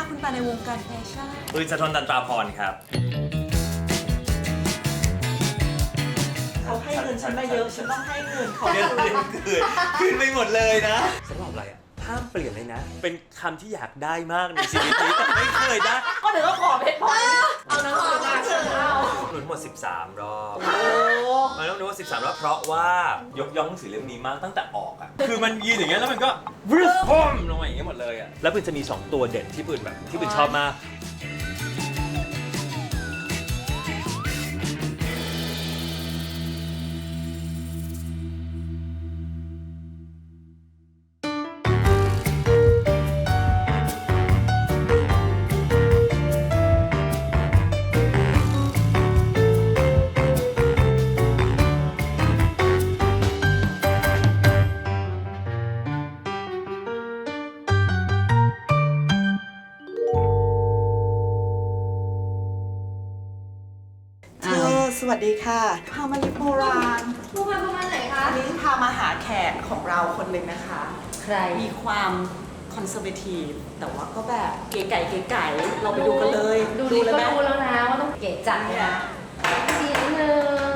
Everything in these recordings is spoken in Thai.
น้าคุณตาในวงการแฟชั่นปืนสะทนตันตราพรครับเขาให้เงินฉันมาเยอะ ฉันต้องให้เงินเขาเรื่องเรื่องคืนคืนไปหมดเลยนะสำหรับอะไรอะห้ามเปลี่ยนเลยนะ เป็นคำที่อยากได้มากในชีวิตนี้แต่ไม่เคยได้ ก็เดี๋ยวก็ขอเพชรพอยเอา หนังสือมาเชิญเอาหนุนหมด 13 รอบโอ้มันต้องนึกว่า13รอบเพราะว่ายกย่องหนังสือเล่มนี้มากตั้งแต่ออกอะ คือมันยืนอย่างเงี้ยแล้วมันก็วึบพมลงมาอย่างเงี้ยหมดเลยอะ แล้วปืนจะมี 2 ตัวเด่นที่ปืนแบบที่ปืนชอบมาก วัสดีค่ะพามาลิปโบราณผู้มาประมาณไหนคะอันนี้พามาหาแขกของเราคนหนึ่งนะคะ ใคร มีความคอนเซอร์เวทีฟแต่ว่าก็แบบเก๋ไก่เก๋ไก่เราไปดูกันเลยดูดีเลยก็ไหมรู้แล้วนะว่าต้องเก๋จังเนี่ยนะดีนึง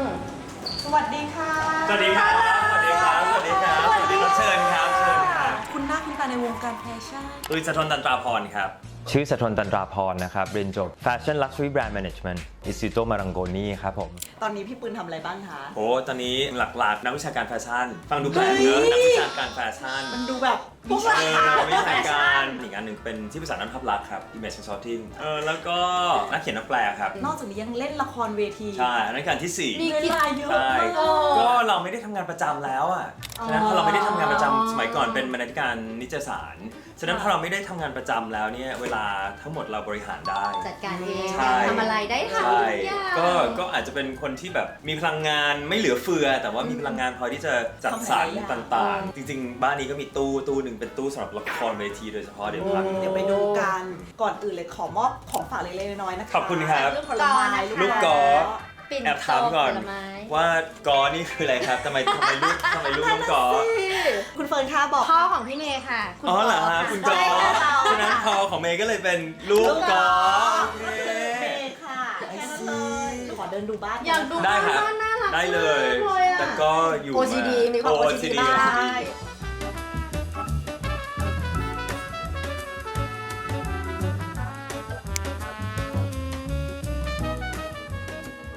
สวัสดีค่ะ สวัสดีครับ สวัสดีครับ สวัสดีครับ สวัสดีครับ เชิญครับ เชิญครับ คุณหน้าคุณตาในวงการแฟชั่นปืนสะทนตันตราพรครับ ชื่อสะทนตันตราพรนะครับเรียนจบ Fashion Luxury Brand Management Instituto Marangoni ครับผม ตอนนี้พี่ปืนทำอะไรบ้างคะ โอ้ตอนนี้หลักๆนักวิชาการแฟชั่น ฟังดูแปลกเนเฮ้อะยนักวิชาการแฟชั่นมันดูแบบพวกเราเออวิชาการอีกอันหนึ่งเป็นที่ปรึกษาด้านภาพลักษณ์ครับ Image Consulting เออแล้วก็นักเขียนนักแปลครับ นอกจากนี้ยังเล่นละครเวที ใช่อันนั้นการที่สี่มีเวลาเยอะใช่มากก็เราไม่ได้ทำงานประจำแล้วอะอ๋อฉะนั้นพอเราไม่ได้ทำงานประจำสมัยก่อนเป็นบรรณาธิการนิตยสาร ฉะนั้นพอเราไม่ได้ทำงานประจำแล้วเนี่ยเวลาทั้งหมดเราบริหารได้ จัดการเองใช่ทำอะไรได้ทำใช่ทุกอย่าง ก็ก็อาจจะเป็นคนที่แบบมีพลังงานไม่เหลือเฟือ แต่ว่ามีพลังงานพอที่จะจัดสรรต่างๆ จริง ๆ บ้านนี้ก็มีตู้ตู้หนึ่งเป็นตู้สำหรับละครเวทีโดยเฉพาะเดี๋ยวพัก เดี๋ยวไปดูกันก่อนอื่นเลยขอมอบของฝากเล็กๆน้อยๆนะคะขอบคุณครับเรื่องผลไม้ลูกกอล์ฟ ปิ่นแอบถามก่อนโตผลไม้ ว่ากอนี่คืออะไรครับทำไมทำไมลูกทำไมลูกน้องกอคุณเฟิร์นคะบอกพ่อของพี่เมย์ค่ะคุณอ๋อเหรอฮะค่ะคุณกอใช่ค่ะฉะนั้นพอของเมย์ก็เลยเป็นลูกกอโอเคเมย์ค่ะแค่นั้นเลยขอเดินดูบ้านอยากดูได้ครับ บ้านน่ารักได้เลย มากเลยอะแล้วก็อยู่ OCD มีความ OCD มา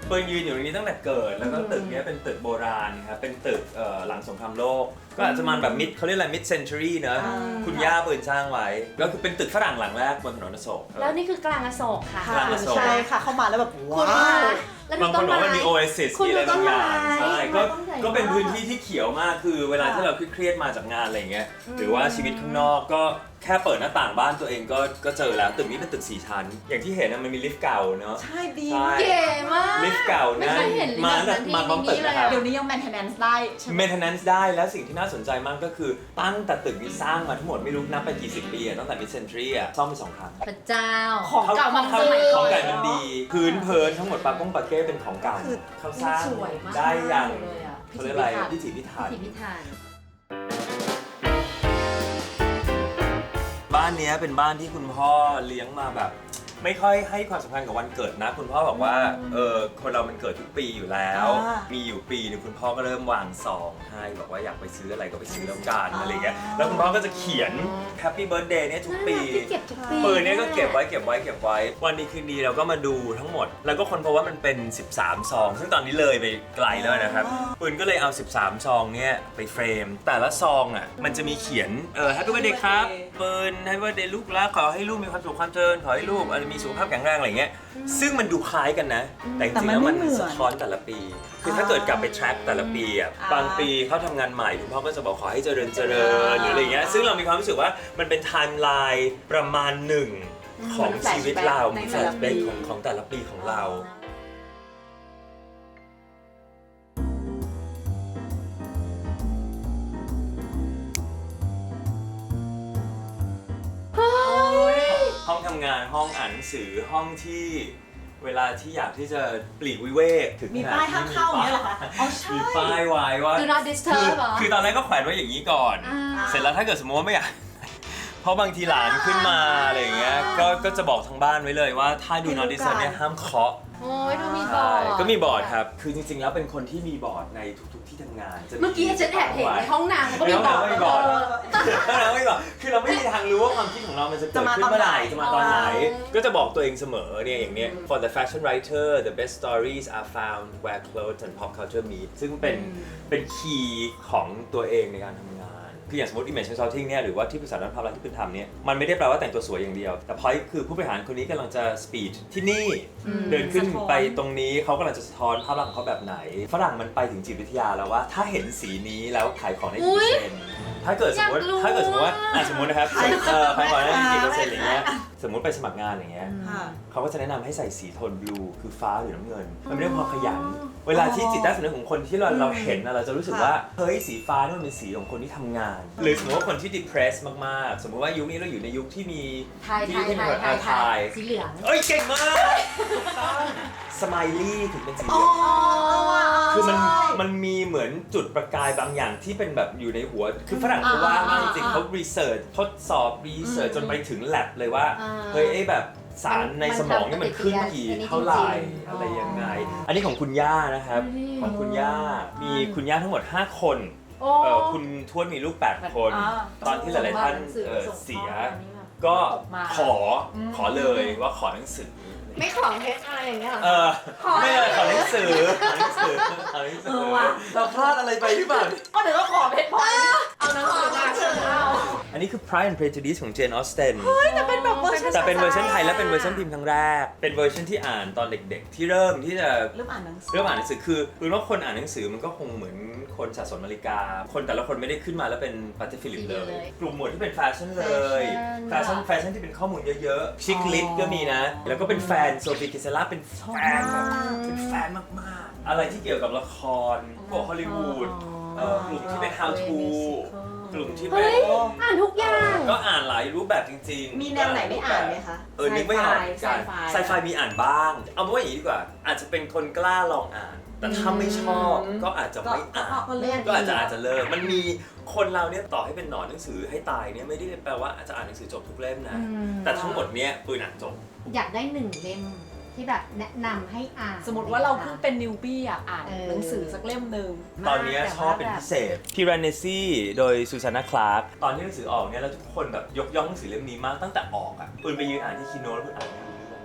เฟิร์นยืนอยู่ตรงนี้ตั้งแต่เกิด แล้วก็ตึกเนี้ยเป็นตึกโบราณครับเป็นตึกเอ่อหลังสงครามโลก ก็อาจจะมาแบบมิดเขาเรียกอะไรมิดเซนช u รีเนอะคุณย่าปืนสร้างไว้ก็คือเป็นตึกฝรั่งหลังแรกบนถนนอโศก แล้วนี่คือกลางอโศกค่ะค่ะกลางอโศก ใช่ค่ะเข้ามาแล้วแบบคุณว้าคะว แล้วบางคนบอกว่ามันมีโอเอซิสคุณมีอะไรบางอย่างต้นไม้ใช่ก็ต้นใหญ่ก็เป็นมากพื้นที่ที่เขียวมากคือเวลาที่เราเครียดๆมาจากงานอะไรอย่างเงี้ยหรือว่าชีวิตข้างนอกก็แค่เปิดหน้าต่างบ้านตัวเองก็ก็เจอแล้วตึกนี้เป็นตึกสี่ชั้น อย่างที่เห็นนะมันมีลิฟต์เก่าเนาะ ใช่ดีใช่เก๋มาก ลิฟต์เก่าไม่นะเคยเห็นลิฟต์มาแบบนั้นมาพร้อมตึกที่นี่นะครับเลยอะเดี๋ยวนี้ยัง maintenance ได้ใช่ไหม maintenance ได้แล้วสิ่งที่น่าสนใจมากก็คือตั้งแต่ตึกนี้สร้างมาทั้งหมดไม่รู้นับไปกี่สิบปีอะตั้งแต่ mid century อะซ่อมไปสองครั้ง พระเจ้า ของเก่ามันเขาสมัยขก่อองนไก่มันดี พื้นเพลินทั้งหมดปาก้งปาเก้เป็นของเก่าคือ เขาสร้างสวยมากได้อย่างเลยอะเขาเรียกอะไรพิถีพิถัน พิถีพิถัน บ้านเนี้ยเป็นบ้านที่คุณพ่อเลี้ยงมาแบบ ไม่ค่อยให้ความสำคัญกับวันเกิดนะ คุณพ่อบอกว่าเออคนเรามันเกิดทุกปีอยู่แล้ว อ่ามีมีอยู่ปีหนึงคุณพ่อก็เริ่มวางซองให้บอกว่าอยากไปซื้ออะไรก็ไปซื้อแล้วกันอะไรเงี้ยแล้วคุณพ่อก็จะเขียน Happy Birthday เนี่ยทุกปีน่ารักที่เก็บทุกปี ปืนเนี้ยก็เก็บไว้เก็บไว้เก็บไว้ วันดีคืนดีเราก็มาดูทั้งหมด แล้วก็คนพบว่ามันเป็น 13 ซอง ซึ่งตอนนี้เลยไปไกลแล้วนะครับ ปืนก็เลยเอา 13 ซองเนี่ยไปเฟรม แต่ละซองอะมันจะมีเขียนเออ Happy Birthday ครับ ปืน Happy Birthday ลูกรักขอให้ลูกมีความสุขความเจริญขอให้ลูกอะไรมีสุขภาพแข็งแรงอะไรเงี้ยซึ่งมันดูคล้ายกันนะ แต่จแต่ริงๆมันแล้วมันไม่เหมือนสะท้อนแต่ละปี คือถ้าเกิดกลับไป track แต่ละปีอะอ่าบางปีเขาทำงานใหม่คุณพ่อก็จะบอกขอให้เจริญเจริญหรืออะไรเงี้ยซึ่งเรามีความรู้สึกว่ามันเป็นไทม์ไลน์ประมาณหนึ่งของชีวิตเราในแฟแต่ลละชปีแบ็กของของแต่ละปีของเราำงานห้องอ่านหนังสือห้องที่เวลาที่อยากที่จะปลีกวิเวกถึงมีขนดป้ายห้ามเข้าอย่างเงี้ยเหรอคะอ๋อใช่ มีป้ายไว้ว่า Do not คือ disturb เหรอ คือตอนแรกก็แขวนไว้อย่างนี้ก่อน อ่า เสร็จแล้วถ้าเกิดสมมติว่าไม่อยากพราะบางทีหลานขึ้นมาอะไรอย่างเงี้ย ก็ก็จะบอกทางบ้านไว้เลยว่าถ้าดูให้นอรู้ดิสเนี่ยกันห้ามเคาะ โอ้ยดูมีบอใช่ร์ด ก็มีบอร์ดครับ คือจริงๆ แล้วเป็นคนที่มีบอร์ดในทุกๆที่ทำงานจะเมื่อกี้ฉันแอบเห็นในห้องน้ำก็มีบอร์ดในห้องน้ำก็มีบอร์ดเออ เราไม่บอกคือเราไม่มีทางรู้ว่าความคิดของเรามันจะเกิดขึ้นเมื่อไหร่จะมาตอนไหน ก็จะบอกตัวเองเสมอเนี่ยอย่างเนี้ย for the fashion writer the best stories are found where clothes and pop culture meet ซึ่งเป็นเป็นคีย์ของตัวเองในการทำงาน คืออย่างสมมติ image consulting เนี่ยหรือว่าที่ปรึกษาด้านภาพลักษณ์ที่คุณทำเนี่ยมันไม่ได้แปลว่าแต่งตัวสวยอย่างเดียว แต่ point คือผู้บริหารคนนี้กำลังจะ speed ที่นี่เดินขึ้นสะท้อนไปตรงนี้เขากำลังจะสะท้อนภาพลักษณ์ของเขาแบบไหน ฝรั่งมันไปถึงจิตวิทยาแล้วว่า ถ้าเห็นสีนี้แล้วขายของได้กี่เปอร์เซ็นต์ถ้าเกิดสมมติอยากรู้ถ้าเกิดสมมติว่าอะสมมตินะครับขายของเอ่อขายของได้กี่เปอร์ไม่เซ็นต์อย่างเงี้ยสมมติไปสมัครงานอย่างเงี้ย ค่ะ เขาก็จะแนะนำให้ใส่สีโทนบลู คือฟ้าหรือน้ำเงิน มันไม่ได้ความขยัน เวลาที่จิตใต้สำนึกของคนที่เราเราเห็นนะเราจะรู้สึกว่า เฮ้ยสีฟ้านี่มันเป็นสีของคนที่ทำงาน หรือสมมติว่าคนที่ depressed มากๆ สมมติว่ายุคนี้เราอยู่ในยุคที่มีไทยไทที่ยที่ไทมียแบบไทยไทถ่ายยสีเหลืองเอ้ยเก่งมากถูกต้องสไมลี่ถึงเป็นสีเหอ๋ลือองคือมันใช่มันมีเหมือนจุดประกายบางอย่างที่เป็นแบบอยู่ในหัว คือฝรั่งเขาว่ามากจริงๆเขารีเสิร์ชทดสอบรีเสิร์ชจนไปถึงแลบเลยว่า อ่า เฮ้ยไอ้แบบ สารในสมองนี่มันขึ้นกี่มันทำปฏิกิริยาเท่าไหร่จริงๆอะไรยังไงอ๋ออัอันนี้ของคุณย่านะครับอืมของคุณย่ามีคุณย่าทั้งหมด 5 คนโอ้เอ่อคุณทวดมีลูก 8 คนอ่าตอนที่หลายๆท่านเอ่อเสีย ก็มาขอขอเลยว่าขอหนังสือไม่ขอเพชรอะไรอย่างเงี้ยเหรอเออขอไม่เลยขอหนังสือขอหนังสือขอหนังสืเออว่ะเราพลาดอะไรไปหรือเปล่าก็เดี๋ยวก็ขอเพชรพลอยเอาหนังสือมาเชิญเอาอันนี้คือ Pride and Prejudice ของ Jane Austen แต่เป็นแบบเวอร์ ชันแต่เป็นเวอร์ชันไทยและเป็นเวอร์ชันพิมพ์ครั้งแรก เป็นเวอร์ชันที่อ่านตอนเด็ก ๆ ที่เริ่มที่จะเริ่มอ่านหนังสือเริ่มอ่านหนังสือคือคือว่าคนอ่านหนังสือมันก็คงเหมือนคนสะสมนาฬิกา คนแต่ละคนไม่ได้ขึ้นมาแล้วเป็นปาร์ตี้ฟิลิปเลย กลุ่มหมวดที่เป็นแฟชั่นเลยแฟชั่นแฟชั่นที่เป็นข้อมูลเยอะๆชิคลิสก็มีนะ แล้วก็เป็นแฟนโซฟีกิเซล่าเป็นแฟนแบบเป็นแฟนมากๆ อะไรที่เกี่ยวกับละครพวกฮอลลีวูดเอ่อกลุ่มที่เป็น how to กลุ่มที่เป็นเฮ้ย อ่านทุกอย่าง ก็อ่านหลายรูปแบบจริงๆมีแนวไหนไม่อ่านไหมคะ เออนึกไม่ออกไซไฟไซไฟมีอ่านบ้าง เอาเป็นว่าอย่างนี้ดีกว่า อาจจะเป็นคนกล้าลองอ่าน แต่ถ้าไม่ชอบอืมก็อาจจะไม่อ่าน ก็เลือกก็อาจจะอาจจะเลิกมันมีคนเราเนี่ยต่อให้เป็นหนอนหนังสือให้ตายเนี่ยไม่ได้แปลว่าอาจจะอ่านหนังสือจบทุกเล่มนะอืมแต่ทั้งหมดเนี่ยปืนอ่านจบ อยากได้หนึ่งเล่ม ที่แบบแนะนำให้อ่าน สมมติว่าเราเพิ่งเป็นนิวบี้อะอ่านเออ หนังสือสักเล่มหนึ่งตอนเนี้ยชอบเป็นพิเศษพิราเนซี่โดยซูซาน่าคลาร์กตอนที่หนังสือออกเนี่ยแล้วทุกคนแบบยกย่องหนังสือเล่มนี้มากตั้งแต่ออกอะปืนไปยืนอ่านที่คีโนแล้วปืนอ่านไม่รู้เรื่อง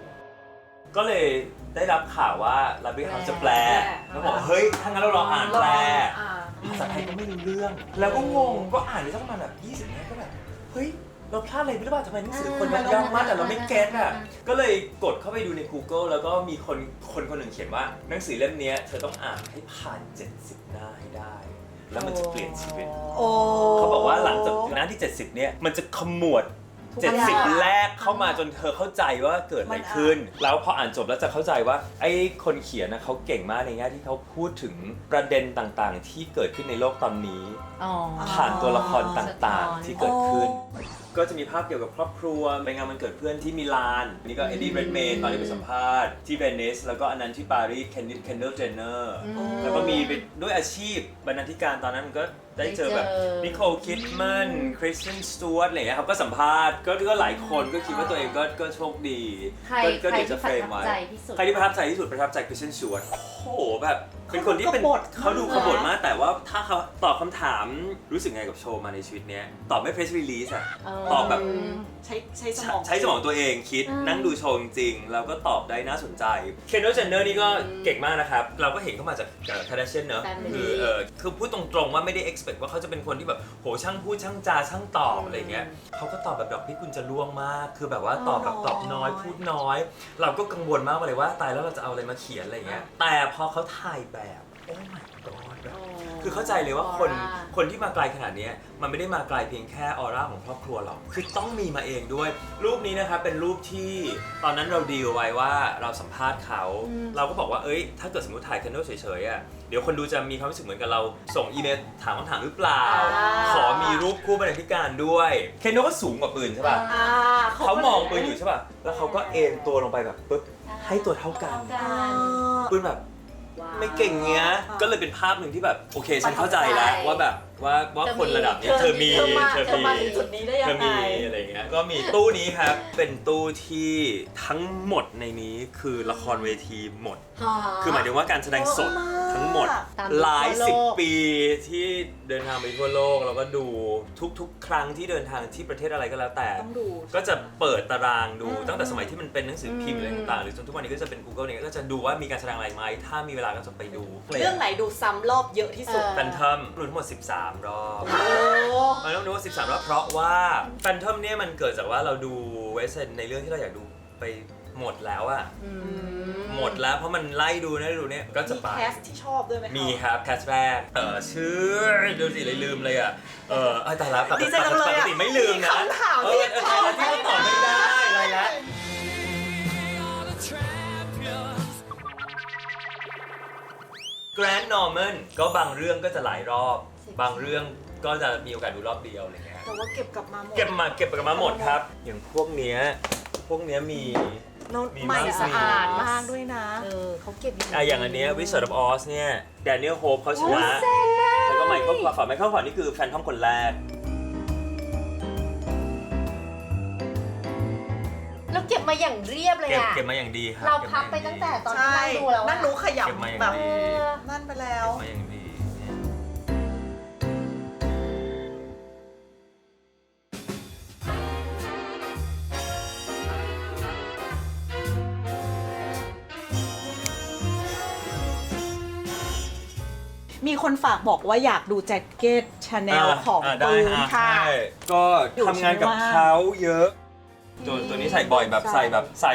ก็เลยได้รับข่าวว่าลาบิฮาจะแปล แล้วบอกเฮ้ย ถ้างั้นเราลองอ่านแปล อ่า ภาษาไทยก็ไม่รู้เรื่อง แล้วก็งง ก็อ่านไปสักประมาณแบบ20นาทีก็แบบ เฮ้ย เราพลาดอะไรไปหรือเปล่าทำไมหนังสือคนมันยากมากแต่เราไม่เก็ตอะก็เลยกดเข้าไปดูใน Google แล้วก็มีคนคนคนหนึ่งเขียนว่าหนังสือเล่มเนี้ยเธอต้องอ่านให้ผ่าน 70 หน้าให้ได้ แล้วมันจะเปลี่ยนชีวิต โอ้ เขาบอกว่าหลังจากหน้าที่ 70 เนี่ยมันจะขมวด ทุกอย่าง70 แรกเข้ามาจนเธอเข้าใจว่าเกิดอะไรขึ้น แล้วพออ่านจบแล้วจะเข้าใจว่าไอ้คนเขียนนะเขาเก่งมากในแง่ที่เขาพูดถึงประเด็นต่างๆ ที่เกิดขึ้นในโลกตอนนี้ อ๋อ ผ่านตัวละครต่างๆที่เกิดขึ้น โอ้ ก็จะมีภาพเกี่ยวกับครอบครัวไปงานมันเกิดเพื่อนที่มิลาน นี่ก็เอ็ดดี้เรดเมนตอนที่ไปสัมภาษณ์ที่เวนิสแล้วก็อันนั้นที่ปารีสเคนดิเคนเดลเจเนอร์อืมแล้วก็มีไปด้วยอาชีพบรรณาธิการตอนนั้นมันก็ได้เจอแบบได้เจอนิโคลคิดแมนคริสเตนสตูวตอะไรอย่างเงี้ยครับก็สัมภาษณ์ก็ก็หลายคนก็คิดว่าตัวเองก็ก็โชคดี ใครก็ก็ใครเดี๋ยวจะที่เฟประรมทับไว้ใจที่สุดใครที่ประทับใจที่สุดประทับใจคริสเตนสตูวตโอ้โหแบบ เป็นคนที่เป็นเขาก็บทเขาดูมากขบฏมากแต่ว่าถ้าเขาตอบคำถามรู้สึกไงกับโชว์มาในชีวิตเนี้ยตอบไม่ press release อะเออตอบแบบ ใช้ใช้สมอง ใช้สมองตัวเองคิดอืม นั่งดูโชว์จริงๆแล้วก็ตอบได้น่าสนใจเคนโดเจนเนอร์นี่ก็เก่งมากนะครับ เราก็เห็นเขามาจากคาร์ดเชียนเนอะ Family คือเออคือพูดตรงๆว่าไม่ได้ expect ว่าเขาจะเป็นคนที่แบบโหช่างพูดช่างจาช่างตอบอะไรเงี้ยเขาก็ตอบแบบดอกพี่กุญจะล่วงมาก คือแบบว่าตอบแบบตอบน้อยพูดน้อย เราก็กังวลมากเลยว่าตายแล้วเราจะเอาอะไรมาเขียนอะไรเงี้ยแต่พอเขาถ่ายแบบโอ้ my god แบบ คือเข้าใจเลยว่าคนออร่าคนที่มาไกลขนาดเนี้ยมันไม่ได้มาไกลเพียงแค่ออร่าของครอบครัวหรอกคือต้องมีมาเองด้วย รูปนี้นะครับเป็นรูปที่ตอนนั้นเราดีลไว้ว่าเราสัมภาษณ์เขาเราก็บอกว่าเอ้ย ถ้าเกิดสมมติถ่ายแคนโดเฉยๆอะเดี๋ยวคนดูจะมีความรู้สึกเหมือนกับเราส่งอีเมลถามคำถามหรือเปล่า อ่า ขอมีรูปคู่บรรณาธิการด้วยเคนโดก็สูงกว่าปืนใช่ป่ะอ่าเขามองปืนอยู่ใช่ป่ะแล้วเขาก็เอ็นตัวลงไปแบบปึ๊บให้ตัวเท่ากัน เท่ากัน ปืนแบบว้ ไม่เก่งเงี้ย ก็เลยเป็นภาพหนึ่งที่แบบโอเค ฉันเข้าใจแล้วว่าแบบ ว่าว่าคนระดับเนี้ยเธอมีเธอมาเธอเธอมาถึมีงจุดนี้ได้ยัเธองไงมีอะไรเงี้ยก็มีตู้นี้ครับเป็นตู้ที่ทั้งหมดในนี้คือละครเวทีหมด คือหมายถึงว่าการแสดงสดเยอะมากทั้งหมดตามหลายทั่วโลกสิบปีที่เดินทางไปทั่วโลกแล้วก็ดูทุกๆ ครั้งที่เดินทางที่ประเทศอะไรก็แล้วแต่ต้องดูก็จะเปิดตารางดูอืมตั้งแต่สมัยที่มันเป็นหนังสือพิมพ์อือะไรมต่างๆหรือจนทุกวันนี้ก็จะเป็น Google เนี่ยก็จะดูว่ามีการแสดงอะไรไหมถ้ามีเวลาก็จะไปดู เรื่องไหนดูซ้ำรอบเยอะที่สุดเออแฟนทอมรวมทั้งหมด 13รอบโอ้มันต้องดูว่า13 รอบ เพราะว่าแฟนทอมเนี่ยมันเกิดจากว่าเราดูเวสเซนในเรื่องที่เราอยากดูไปหมดแล้วอะอืมหมดแล้วเพราะมันไล่ดูนะดูเนี่ยก็จะมีไป แคสที่ชอบด้วยไหมคะมีครับแคสแรกเออชื่อดูสิเลยลืมเลยอะ เออเอ้ยแต่ละปกดีติใจจังเลยปกอะติไม่ลืมนะคำถามเอที่อเออชอบ เออที่เขาตอบไม่ แกรนด์นอร์มันก็บางเรื่องก็จะหลายรอบ บางเรื่องก็จะมีโอกาสดูรอบเดียวอะไรเงี้ย แต่ว่าเก็บกลับมาหมดเก็บมาเก็บกันมาหมดครับ อย่างพวกเนี้ย พวกเนี้ยมีแล้วมีใหม่มาก สะอาดมากด้วยนะ เออเขาเก็บอยู่อะอย่างอันเนี้ย Wizard of Oz เนี่ยแดเนียลโฮปเขาชโอ้นะเซ็นเลยแล้วก็ไมเคิลคลาฟอร์ดไมเคิลคลาฟอร์ดนี่คือแฟนทอมคนแรก เก็บมาอย่างเรียบเลยเก็บอะเก็บมาอย่างดีครับเราก็พับไปมาอย่ตั้งแต่ตอนใช่ที่นั่งดูแล้วอะนั่งดูขเก็บมาอย่างยำแบบดีเออนั่นไปแล้ว เก็บมาอย่างดีเนี่ยมีคนฝากบอกว่าอยากดูแจ็คเก็ตชาแนลอะของอะได้ปืนอะค่ะใช่ก็อยู่ทำงานกับใช่ไหมว่าเขาเยอะ ตัวตัวนี้ใส่บ่อยแบบใช่ใส่แบบใส่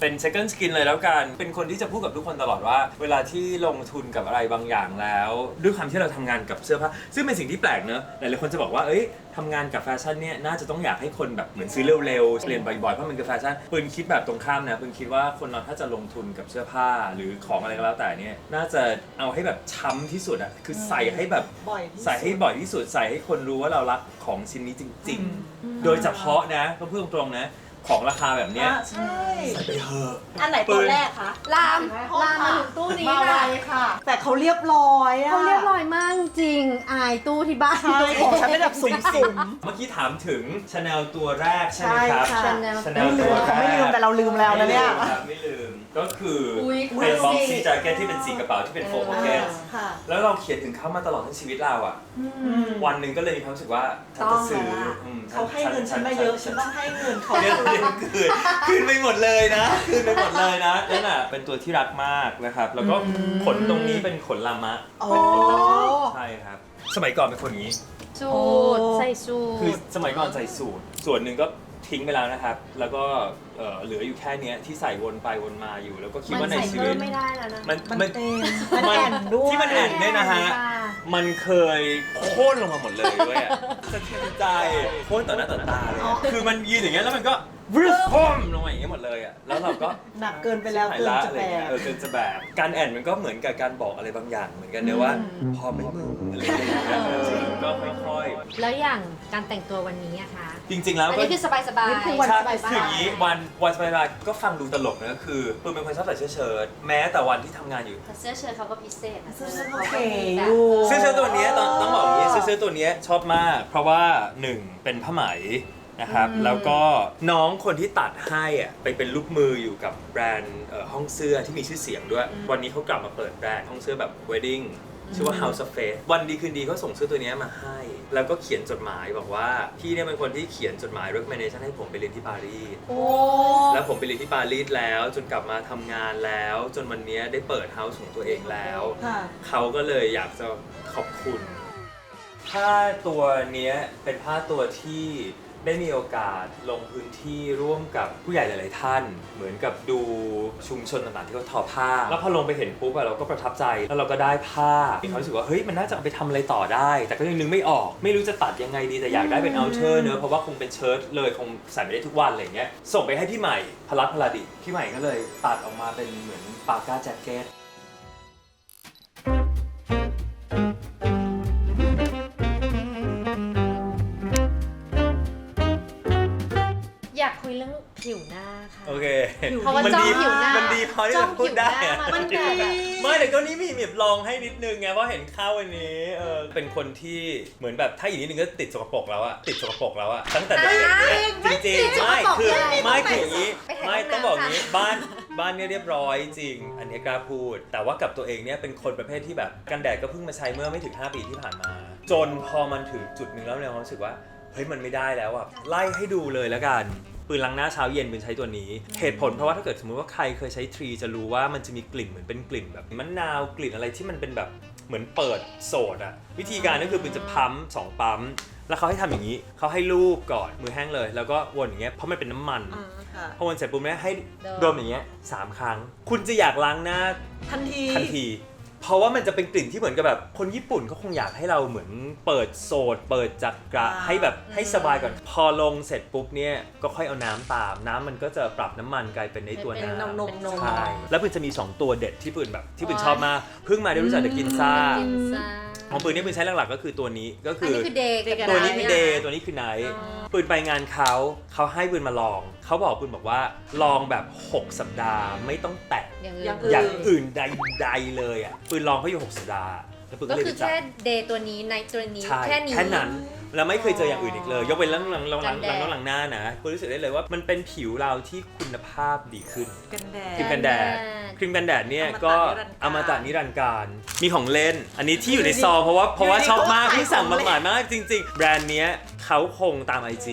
เป็น second skin เลยแล้วกัน เป็นคนที่จะพูดกับทุกคนตลอดว่า เวลาที่ลงทุนกับอะไรบางอย่างแล้ว ด้วยความที่เราทำงานกับเสื้อผ้าซึ่งเป็นสิ่งที่แปลกเนอะหลายๆคนจะบอกว่าเอ้ยทำงานกับแฟชั่นเนี่ยน่าจะต้องอยากให้คนแบบเหมือนซื้อเร็วๆเปลี่ยนบ่อยๆเพราะมันคือแฟชั่นปืนคิดแบบตรงข้ามนะปืนคิดว่าคนเราถ้าจะลงทุนกับเสื้อผ้าหรือของอะไรก็แล้วแต่เนี่ยน่าจะเอาให้แบบช้ำที่สุดอะคือใส่ให้แบบบ่อยที่สุด ใส่ให้บ่อยที่สุดใส่ให้คนรู้ว่าเรารักของชิ้นนี้จริง ๆ โดยเฉพาะนะก็พูดตรงๆนะ ของราคาแบบเนี้ยอะใช่ใส่ไปเถอะอันไหนปืตัวนแรกคะ ลามลามมาถึงตู้นี้มาไวค่ะค่ะ แต่เขาเรียบร้อยอะเขาเรียบร้อยมากจริงอายตู้ที่บ้านใช่ของฉันเป็นแบบสุ่มเมื่อกี้ถามถึงชาแนลตัวแรกใช่ไหมครับใช่ค่ะ Chanel ชาๆแนไม่ลลืตัวมแรกเขาไม่ลืมแต่เราลืมแล้วนะเนี่ย ไม่ลืมครับไม่ลืม ก็คืออยเป็นดูบ็อกสิซี่แจ็คเก็ตที่เป็นสีกระเป๋าที่เป็นโฟมเออพ็อกเก็ตค่ะ แล้วเราเขียนถึงเขามาตลอดทั้งชีวิตเราอะ วันหนึ่งก็เลยมีความรู้สึกว่าฉันจะซื้อต้องแล้วล่ะ อืมเขาให้เงินฉันมาเยอะฉันต้องให้เงินเขาเดือนเดือนคืนคืนไปหมดเลยนะคืนไปหมดเลยนะนั่นอะเป็นตัวที่รักมากนะครับ แล้วก็ขนตรงนี้เป็นขนลามะโอ้ใช่ครับ สมัยก่อนเป็นคนอย่างนี้ สูตรใส่สูคือตรสมัยก่อนใส่สูทส่วนหนึ่งก็ ทิ้งไปแล้วนะครับ แล้วก็เอ่อเหลืออยู่แค่เนี้ยที่ใส่วนไปวนมาอยู่ แล้วก็คิดมันว่าในใส่ชีเพิ่วิมตไม่ได้แล้วนะ มันมันมันเต็มมันแอนด้วยที่มันแอนเนี่ยนะฮะค่มันเคยโค่นลงมาหมดเลยด้วยอะสะเทือนใจโค่นต่อหน้าต่อตาเลยอะคือมันยืนอย่างเงี้ยแล้วมันก็ วึบพมลงมาอย่างเงี้ยหมดเลยอะแล้วเราก็ หนักเกินไปแล้วเกินจะแบก เออเกินจะแบกการแอนมันก็เหมือนกับการบอกอะไรบางอย่างเหมือนกันเนอะว่าพอไหม่มึงอะไรอย่างเงี้ยเออก็ค่อยแล้วอย่างการแต่งตัววันนี้อะคะ ๆจริง ๆ แล้วอันก็นี้คือสบายสบาย นี่คือวัน ใช่สบายๆ คืออย่างนี้วันวันสบายๆก็ฟังดูตลกนะคือปืนเป็นคนชอบใส่เสื้อเชิ้ตแม้แต่วันที่ทำงานอยู่ แต่เสื้อเชิ้ตเขาก็พิเศษนะเสื้อเชิ้ตขาโอเคก็มีแบบอยู่ เสื้อเชิ้ตตัวเนี้ยต้องต้องบอกอย่างนี้เสื้อเชิ้ตตัวเนี้ยชอบมาก เพราะว่าหนึ่งเป็นผ้าไหม นะครับ แล้วก็น้องคนที่ตัดให้อะไปเป็นลูกมืออยู่กับแบรนด์เอ่อห้องเสื้อที่มีชื่อเสียงด้วย วันนี้เขากลับมาเปิดแบรนด์ห้องเสื้อแบบ wedding ชื่อว่า House of Faith วันดีคืนดีเขาส่งเสื้อตัวเนี้ยมาให้ แล้วก็เขียนจดหมายบอกว่า พี่เนี่ยเป็นคนที่เขียนจดหมาย recommendation ให้ผมไปเรียนที่ปารีส โอ้แล้วผมไปเรียนที่ปารีสแล้ว จนกลับมาทำงานแล้ว จนวันเนี้ยได้เปิดเฮาส์ของตัวเองแล้ว ค่ะ เขาก็เลยอยากจะขอบคุณ ผ้าตัวเนี้ยเป็นผ้าตัวที่ ได้มีโอกาสลงพื้นที่ร่วมกับผู้ใหญ่หลาย ๆ ท่าน เหมือนกับดูชุมชนต่าง ๆ ที่เขาทอผ้า แล้วพอลงไปเห็นปุ๊บอะเราก็ประทับใจ แล้วเราก็ได้ผ้ามีควารู้สึกว่าเฮ้ยมันน่าจะเอาไปทำอะไรต่อได้ แต่ก็ยังนึกไม่ออก ไม่รู้จะตัดยังไงดีแต่อยากได้เป็นเอาเชอร์เนอะเพราะว่าคงเป็นเชิ้ตเลยคงใส่ไม่ได้ทุกวันอะไรอย่างเงี้ยส่งไปให้พี่ใหม่พลัดพลาดิพี่ใหม่ก็เลยตัดออกมาเป็นเหมือนปาก้าแจ็คเก็ต อยากคุยเรื่องผิวหน้าค่ะ โอเคเพราะว่ามันจ้องดีผิวหน้ามันดีพอที่จ้จะองพูดได้ผิวหน้าอะมันดี ไม่แต่ก็นี่มีแบบลองให้นิดนึงไงเพราะเห็นข้าววันนี้เออเป็นคนที่เหมือนแบบถ้าอีกนิดนึงก็ติดสกปรกแล้วอะติดสกปรกแล้วอะตั้งแต่เด็กๆเนี่ยจริงๆไม่คือไม่คืออย่างนี้ไปถ่ายไม่ต้องบอกอย่างนี้บ้านบ้านเนี่ยเรียบร้อยจริง อันนี้กล้าพูด แต่ว่ากับตัวเองเนี่ยเป็นคนประเภทที่แบบกันแดดก็เพิ่งมาใช้เมื่อไม่ถึง 5 ปีที่ผ่านมา จนพอมันถึงจุดหนึ่งแล้วเนี่ยความรู้สึกว่าเฮ้ยมันไม่ได้แล้วอะไล่ให้ดูเลยแล้วกัน ปืนล้างหน้าเช้าเย็นเป็นใช้ตัวนี้ เหตุผลเพราะว่าถ้าเกิดสมมติว่าใครเคยใช้ทรีจะรู้ว่ามันจะมีกลิ่นเหมือนเป็นกลิ่นแบบมะนาวกลิ่นอะไรที่มันเป็นแบบเหมือนเปิดโสดอะวิธีการก็คือปืนจะปั๊มสองปั๊มแล้วเขาให้ทำอย่างนี้เขาให้ลูบก่อนมือแห้งเลย แล้วก็วนอย่างเงี้ยเพราะมันเป็นน้ำมันอ่าค่ะ พอวนเสร็จปุ๊บเนี่ยให้ดม ดมอย่างเงี้ยสามครั้ง คุณจะอยากล้างหน้าทันที ทันที เพราะว่ามันจะเป็นกลิ่นที่เหมือนกับแบบ คนญี่ปุ่นเขาคงอยากให้เราเหมือนเปิดโสด เปิดจักระอ่าให้แบบให้สบายก่อน พอลงเสร็จปุ๊บเนี่ยก็ค่อยเอาน้ำตาม น้ำมันก็จะปรับน้ำมันกลายเป็นในตัวเป็นน้นมนมนมำใช่แล้วปืนจะมี 2 ตัวเด็ดที่ปืนแบบที่ปืนชอบมากเพิ่งมาได้รู้จักจากกินซ่า กินซ่า ของปืนเนี่ยปืนใช้หลักๆก็คือตัวนี้ก็อัคืนอนี้คือเดย์กับ ตัวนี้คือเดย์ไท์ตัวนี้คือไนท์อ๋อปืนไปงานเขาเขาให้ปืนมาลอง เขาบอกปืนบอกว่าลองแบบ 6 สัปดาห์ไม่ต้องแตะอย่างอย่างอื่นอ ย่างอื่นใดๆเลยอะปืนลองเขาอยู่ 6 สัปดาห์แล้วปืนก็ก็เลยคือไปจับ แค่เดย์ตัวนี้ในตัวนี้ใช่แค่นี้แค่นั้นแล้วไม่เคยเจออย่างอื่นอีกเลย ยกเว้นเรื่องหลังหลังหลังกันแดดหลังหลังหน้านะปืนรู้สึกได้เลยว่ามันเป็นผิวเราที่คุณภาพดีขึ้น กันแดครีมดกันแดดค รีมกันแดดเนี่ยก็อมตะนิรันดร์การอมตะนิรันดร์การมีของเล่น อันนี้ที่อยู่ในซองเพราะว่าเพราะว่าชอบมากที่สั่งมาหมายมากจริง ๆ แบรนด์เนี้ยเขาคงตาม IG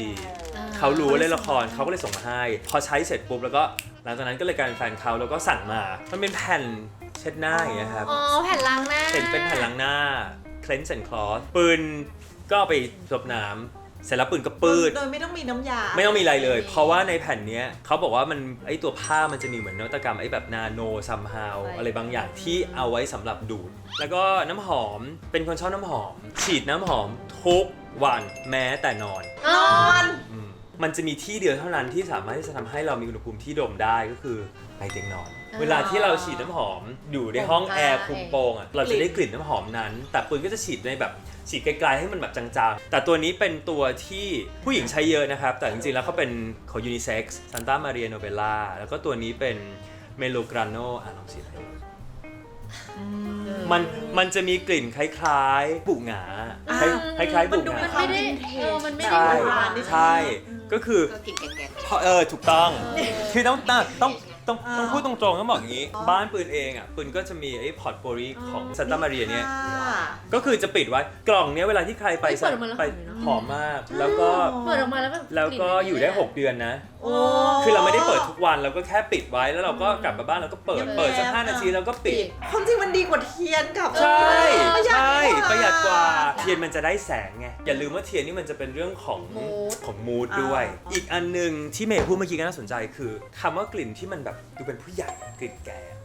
อ่เขารู้ว่าเล่นละครเขาก็เลยส่งมาให้ พอใช้เสร็จปุ๊บแล้วก็หลังจากนั้นก็เลยกลายเป็นแฟนเขาแล้วก็สั่งมา มันเป็นแผ่นเช็ดหน้าอย่างเงี้ยครับ อ๋อแผ่นล้างหน้าเห็นเป็นแผ่นล้างหน้า cleanse and cloth ปืนก็เอาไปซบน้ำ เสร็จแล้วปืนก็ปืด โดยไม่ต้องมีน้ำยาไม่ต้องมีอะไรเลย เพราะว่าในแผ่นเนี้ยเขาบอกว่ามันไอตัวผ้ามันจะมีเหมือนนวัตกรรมไอแบบนาโนซัมฮาวใช่อะไรบางอย่างที่เอาไว้สำหรับดูด แล้วก็น้ำหอมเป็นคนชอบน้ำหอม ฉีดน้ำหอมทุกวันแม้แต่นอนอ๋ออื มมันจะมีที่เดียวเท่านั้นที่สามารถที่จะทำให้เรามีอุณหภูมิที่ดมได้ก็คือในเตียงนอน เวลาที่เราฉีดน้ำหอมอยู่ในห้องแอร์คุมโปงอะเราจะได้กลิ่นน้ำหอมนั้น แต่ปืนก็จะฉีดในแบบฉีดไกลๆให้มันแบบจางๆ แต่ตัวนี้เป็นตัวที่ผู้หญิงใช้เยอะนะครับ แต่จริงๆแล้วเขาเป็นของยูนิเซ็กซ์ซันตามาเรียโนเบล่าแล้วก็ตัวนี้เป็นเมโลกราโนอะลองฉีดให้ดูมันมันจะมีกลิ่นคล้ายๆบุหงาคล้ายคล้ายๆบุหมันงาดูไม่ได้เออมันไม่ได้ใช่หวานใช่ ก็คือก็กินแกงเพราะเออถูกต้องคือต้องต้องต้องต้องต้องพูดตรงๆต้องบอกอย่างนี้ บ้านปืนเองอะปืนก็จะมีไอ้พอร์ตโฟลิของซันตามาเรียเนี่ยก็คือจะปิดไว้กล่องเนี้ยเวลาที่ใครไปเปิดออกมาแล้วไปหอมเลยเนอะหอมมาก แล้วก็เปิดออกมาแล้วแบบแล้วก็อยู่ได้ 6 เดือนนะโอ้ คือเราไม่ได้เปิดทุกวันเราก็แค่ปิดไว้แล้วเราก็กลับมาบ้านเราก็เปิดเย็บเปิดสักแล้วห้านาทีแล้วก็ปิด ความจริงมันดีกว่าเทียนกับใช่ ประหยัดใช่ กว่า ประหยัดกว่า เทียนมันจะได้แสงไง อย่าลืมว่าเทียนนี่มันจะเป็นเรื่องของ Mood ของมูดด้วย อ่า อีกอันหนึ่งที่เมย์พูดเมื่อกี้ก็น่าสนใจคือคำว่ากลิ่นที่มันแบบดูเป็นผู้ใหญ่กลิ่นแก่อืม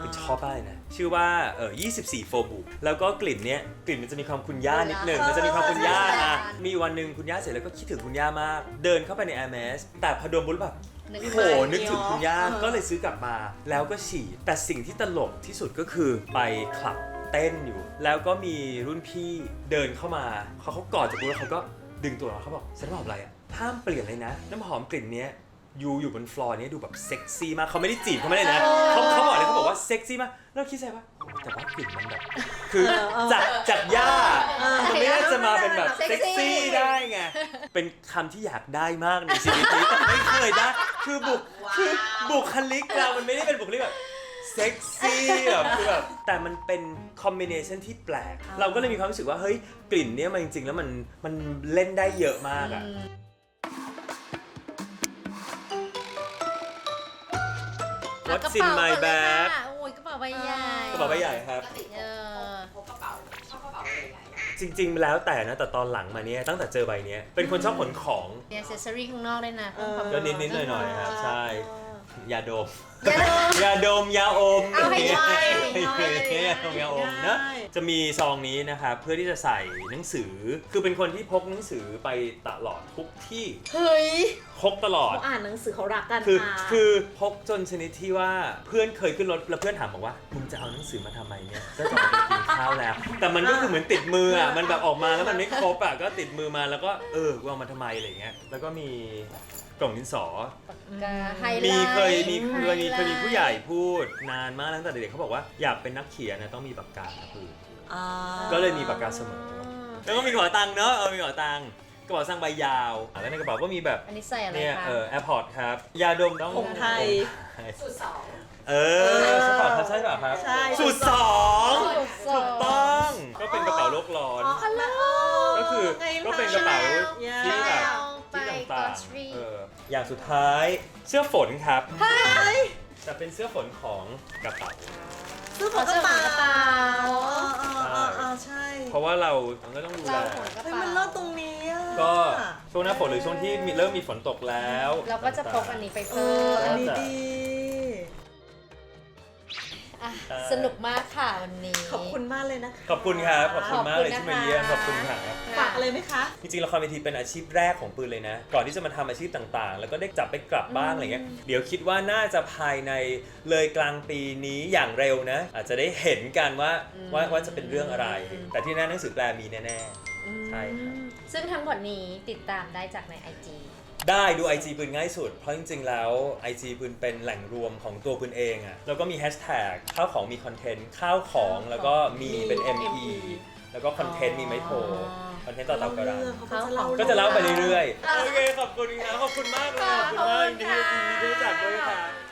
เป็นชอบมากเลยนะ ชื่อว่าเออ24 โฟบุแล้วก็กลิ่นเนี้ยกลิ่นมันจะมีความคุณย่านิดหนึ่งเออมันจะมีความคุณย่าใช่อะใช่มีวันหนึ่งคุณย่าเสร็จแล้วก็คิดถึงคุณย่ามาก เดินเข้าไปใน a อ m ม s แต่พอดมปุ๊บแบบนึกโอ้โหนึกถึงคุณย่าก็เลยซื้อกลับมาแล้วก็ฉีดแต่สิ่งที่ตลกที่สุดก็คือไปคลับเต้นอยู่ แล้วก็มีรุ่นพี่เดินเข้ามาเขาเขากอดจากกูแล้วเขาก็ดึงตัวเราเขาบอกฉันบอกอะไรอะห้ามเปลี่ยนเลยนะ น้ำหอมกลิ่นเนี้ย ยูอยู่บนฟลอร์เนี้ยดูแบบเซ็กซี่มากเขาไม่ได้จีบเขาไม่ได้นะเขาเขาบอกเลยเขาบอกว่าเซ็กซี่มากแล้วคิดใจว่าแต่ว่ากลิ่นมันแบบคือจากจากหญ้ามันไม่น่าจะมาเป็นแบบเซ็กซี่ได้ไงเป็นคำที่อยากได้มากในชีวิตนี้แต่ไม่เคยได้คือบุคคือบุคลิกเรามันไม่ได้เป็นบุคลิกแบบ เซ็กซี่แบบคือแบบแต่มันเป็นคอมบิเนชันที่แปลก เราก็เลยมีความรู้สึกว่า เฮ้ย กลิ่นเนี้ยมันจริงๆ แล้วมันมันเล่นได้เยอะมากอะ แล้ว What's in my bag โอ้ยกระเป๋าใบใหญ่กระเป๋าใบใหญ่ครับ เออจริง ๆ แล้วแต่นะแต่ตอนหลังมาเนี้ยตั้งแต่เจอใบเนี้ยเป็นคนชอบขนของ มีอ c เซสซอรี่ข้างนอกด้วยนะเพิ่มความ ก็นิดๆหน่อยๆครับใช่ ยาดมเยอะยาดมยาอมเอาให้ย่อยให้ย่อยยาดมยาอมนะได้จะมีซองนี้นะครับเพื่อที่จะใส่หนังสือ คือเป็นคนที่พกหนังสือไปตลอดทุกที่เฮ้ยพกตลอด เขาอ่านหนังสือเขารักกันคือค่ะคือพกจนชนิดที่ว่าเพื่อนเคยขึ้นรถแล้วเพื่อนถามบอกว่ามึงจะเอาหนังสือมาทำไมเนี่ยก็จะออกไปกินข้าวแล้ว แต่มันก็คือเหมือนติดมืออะมันแบบออกมาแล้วมันไม่ครบอะก็ติดมือมาแล้วก็เออกูเอามาทำไมอะไรอย่างเงี้ยแล้วก็มี กล่องดินสอปากกาไฮไลท์มีเคยมีเคยมีไฮไลท์เคยมีผู้ใหญ่พูดนานมากตั้งแต่เด็กๆเขาบอกว่าอยากเป็นนักเขียนนะต้องมีปากกาครับปืนอ่าก็เลยมีปากกาเสมอ แล้วก็มีกระเป๋าตังค์เนอะเออมีกระเป๋าตังค์กระเป๋าตังค์ใบยาวแล้วในกระเป๋าก็มีแบบอันนี้ใส่อะไรเนี่ยคะเออแอร์พอร์ตครับ ยาดมต้ององค์ไทยไทยสูตรสองเออใช่เปล่าครับใช่เปล่าครับใช่ สูตรสองสูตรสองถูกต้องก็เป็นกระเป๋าโลกร้อนฮัลโหลก็คือก็เป็นกระเป๋าที่แบบไปที่กอ ต่างสตรีๆเอออย่างสุดท้ายเสื้อฝนครับแต่เป็นเสื้อฝนของกระเป๋า ซื้อของกระเป๋ากระเป๋าอ๋ออ๋ออ๋อใช่เพราะว่าเราก็ต้องดูแลเราหัวกระเฮ้ยเป๋ามันเลิศตรงนี้อะ ก็ช่วงหน้าฝนหรือช่วงที่มีเริ่มมีฝนตกแล้วเราก็จะพกอันนี้ไปเอเพิ่อ มอันนี้ดี อะสนุกมากค่ะวันนี้ ขอบคุณมากเลยนะคะ ขอบคุณครับ ขอบคุณมากเลยขอบคุณที่มาเยี่ยมนะคะขอบคุณครับฝากอะไรไหมคะ จริงๆละครเวทีเป็นอาชีพแรกของปืนเลยนะ ก่อนที่จะมาทำอาชีพต่างๆ แล้วก็ได้จับไปกลับบ้างอะไรเงี้ย เดี๋ยวคิดว่าน่าจะภายในเลยกลางปีนี้อย่างเร็วนะ อาจจะได้เห็นกันว่าว่าว่าจะเป็นเรื่องอะไร แต่ที่แน่หนังสือแปลมีแน่ ๆ ใช่ครับ ซึ่งทั้งหมดนี้ติดตามได้จากใน IG ได้ดู IG ปืนง่ายสุด เพราะจริงๆ แล้ว IG ปืนเป็นแหล่งรวมของตัวปืนเองอะแล้วก็มีแฮชแท็กข้าวของมีคอนเทนต์ข้าวของแล้วก็มีเป็น MP แล้วก็คอนเทนต์มีไม้โทคอนเทนต์ต่อเตากระดานเขาก็จะเล่าก็จะเล่าไปเรื่อยๆ โอเค ขอบคุณครับขอบคุณมากเลยขอบคุณมากขอบยินคุดีณค่ะยินดีที่ได้รู้จักด้วยครับ